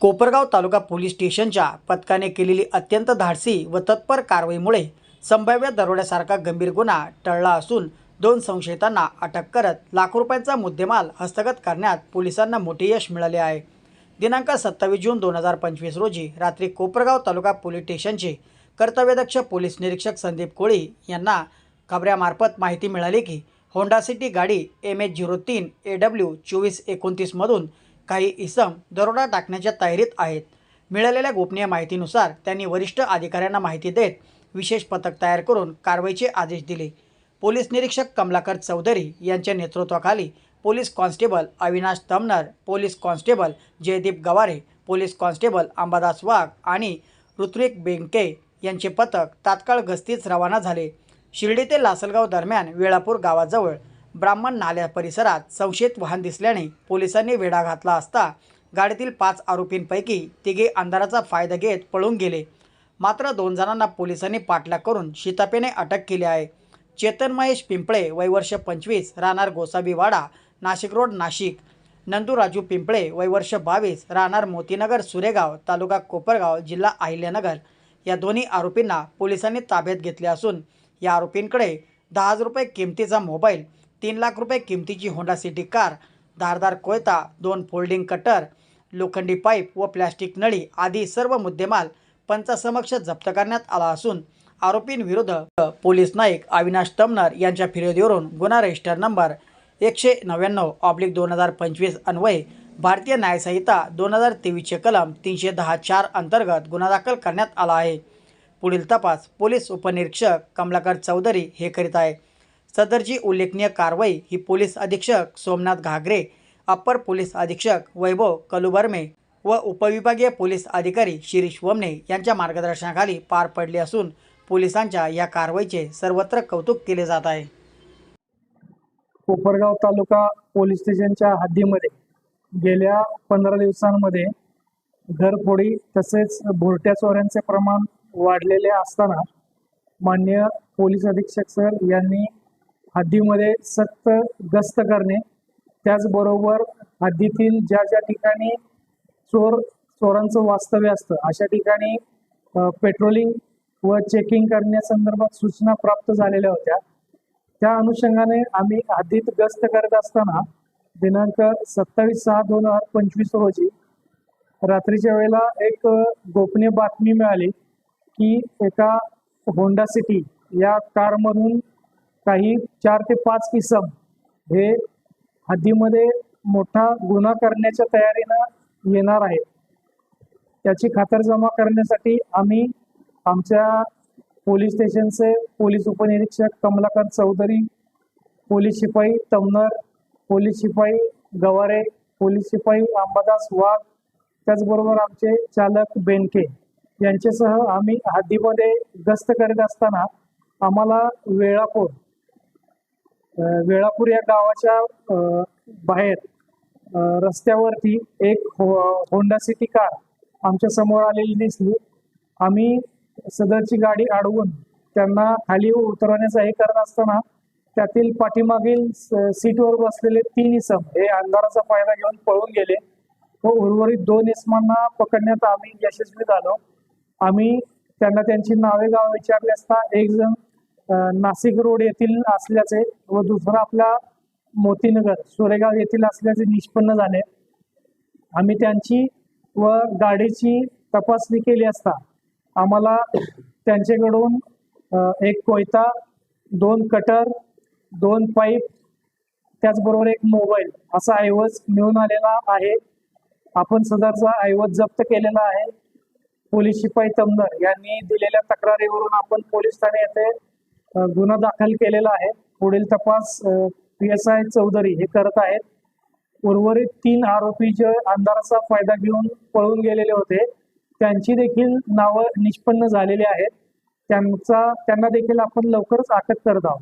कोपरगाव तालुका police स्टेशनच्या पथकाने केलेली अत्यंत धाडसी व तत्पर कारवाईमुळे संभाव्य दरोड्यासारखा गंभीर गुन्हा टळला असून दोन संशयितांना अटक करत लाखो रुपयांचा मुद्देमाल हस्तगत करण्यात पोलिसांना मोठे यश मिळाले आहे. दिनांक सत्तावीस जून दोन हजार पंचवीस रोजी रात्री कोपरगाव तालुका पोलीस स्टेशनचे कर्तव्यदक्ष पोलीस निरीक्षक संदीप कोळी यांना खबऱ्यामार्फत माहिती मिळाली की होंडा सिटी गाडी एम एच झिरो तीन ए डब्ल्यू चोवीस एकोणतीसमधून काही इसम दरोडा टाकण्याच्या तयारीत आहेत. मिळालेल्या गोपनीय माहितीनुसार त्यांनी वरिष्ठ अधिकाऱ्यांना माहिती देत विशेष पथक तयार करून कारवाईचे आदेश दिले. पोलीस निरीक्षक कमलाकर चौधरी यांच्या नेतृत्वाखाली police constable Avinash Tamnar police constable Jaydeep Gaware police constable Ambadas Wagh आणि ऋत्विक बेंके यांचे पथक तात्काळ गस्तीच रवाना झाले. शिर्डी ते लासलगाव दरम्यान वेळापूर गावाजवळ ब्राह्मण नाल्या परिसरात संशयित वाहन दिसल्याने पोलिसांनी वेढा घातला असता गाडीतील पाच आरोपींपैकी तिघे अंधाराचा फायदा घेत पळून गेले. मात्र दोन जणांना पोलिसांनी पाठलाग करून शितापेने अटक केली आहे. चेतन महेश पिंपळे वयवर्ष पंचवीस राहणार गोसाबीवाडा नाशिक रोड नाशिक. नंदू राजू पिंपळे वयवर्ष बावीस राहणार मोतीनगर सुरेगाव तालुका कोपरगाव जिल्हा अहिल्यानगर. या दोन्ही आरोपींना पोलिसांनी ताब्यात घेतले असून या आरोपींकडे दहा हजार रुपये किमतीचा मोबाईल तीन लाख रुपये किमतीची होंडा सिटी कार धारदार कोयता दोन फोल्डिंग कटर लोखंडी पाईप व प्लॅस्टिक नळी आदी सर्व मुद्देमाल पंचासमक्ष जप्त करण्यात आला असून आरोपींविरुद्ध पोलीस नाईक अविनाश तमनर यांच्या फिर्यादीवरून गुन्हा रजिस्टर नंबर एकशे नव्याण्णव ऑब्लिक दोन हजार पंचवीस अन्वये भारतीय न्यायसंहिता दोन हजार तेवीसचे कलम तीनशे दहा चार अंतर्गत गुन्हा दाखल करण्यात आला आहे. पुढील तपास पोलीस उपनिरीक्षक कमलाकर चौधरी हे करीत आहे. सदरची उल्लेखनीय कारवाई ही पोलीस अधीक्षक सोमनाथ घागरे अप्पर पोलीस अधीक्षक वैभव कलुबर्मे व उपविभागीय पोलीस अधिकारी शिरीष वमने यांच्या मार्गदर्शनाखाली पार पडली असून पोलिसांच्या या कारवाईचे सर्वत्र कौतुक केले जात आहे. कोपरगाव तालुका पोलीस स्टेशनच्या हद्दीमध्ये गेल्या पंधरा दिवसांमध्ये घरफोडी तसेच भोरट्या चोऱ्यांचे प्रमाण वाढलेले असताना मान्य पोलीस अधीक्षक सर यांनी हद्दीमध्ये सक्त गस्त करणे. त्याचबरोबर हद्दीतील ज्या ज्या ठिकाणी चोर चोरांचं वास्तव्य असतं अशा ठिकाणी पेट्रोलिंग व चेकिंग करण्यासंदर्भात सूचना प्राप्त झालेल्या होत्या. त्या अनुषंगाने आम्ही हद्दीत गस्त करत असताना दिनांक सत्तावीस सहा दोन हजार पंचवीस रोजी रात्रीच्या वेळेला एक गोपनीय बातमी मिळाली की एका होंडा सिटी या कारमधून काही चार ते पाच किसम हे हद्दीमध्ये मोठा गुन्हा करण्याच्या तयारीनं येणार आहेत त्याची खातरजमा करण्यासाठी आम्ही आमच्या पोलीस स्टेशनचे पोलीस उपनिरीक्षक कमलाकर चौधरी पोलीस शिपाई तमनर पोलीस शिपाई गवारे पोलीस शिपाई अंबादास वाघ त्याचबरोबर आमचे चालक बेनके यांच्यासह आम्ही हद्दीमध्ये गस्त करीत असताना आम्हाला वेळापूर वेळापूर या गावाच्या बाहेर रस्त्यावरती एक हो होंडा सिटी कार आमच्यासमोर आलेली दिसली. आम्ही सदरची गाडी अडवून त्यांना खाली उतरवण्याचा हे करत असताना त्यातील पाठीमागील स- सीटवर बसलेले तीन इसम हे अंधाराचा फायदा घेऊन पळून गेले. व उर्वरित दोन इसमांना पकडण्यात आम्ही यशस्वी झालो. आम्ही त्यांना त्यांची नावे गाव विचारली असता एक जण नाशिक रोड येथील असल्याचे व दुसरा आपला मोतीनगर सुरेगाव येथील असल्याचे निष्पन्न झाले. आम्ही त्यांची व गाडीची तपासणी केली असता आम्हाला त्यांच्याकडून एक कोयता दोन कटर दोन पाईप त्याचबरोबर एक मोबाईल असा ऐवज मिळून आलेला आहे. आपण सदरचा ऐवज जप्त केलेला आहे. पोलीस शिपाई तमदर यांनी दिलेल्या तक्रारीवरून आपण पोलीस ठाणे येथे गुन्हा दाखल केलेला आहे. पुढील तपास पी एस आय चौधरी हे करत आहेत. उर्वरित तीन आरोपी जे अंधाराचा फायदा घेऊन पळून गेलेले होते त्यांची देखील नावं निष्पन्न झालेली आहेत. त्यांचा त्यांना देखील आपण लवकरच अटक करत आहोत.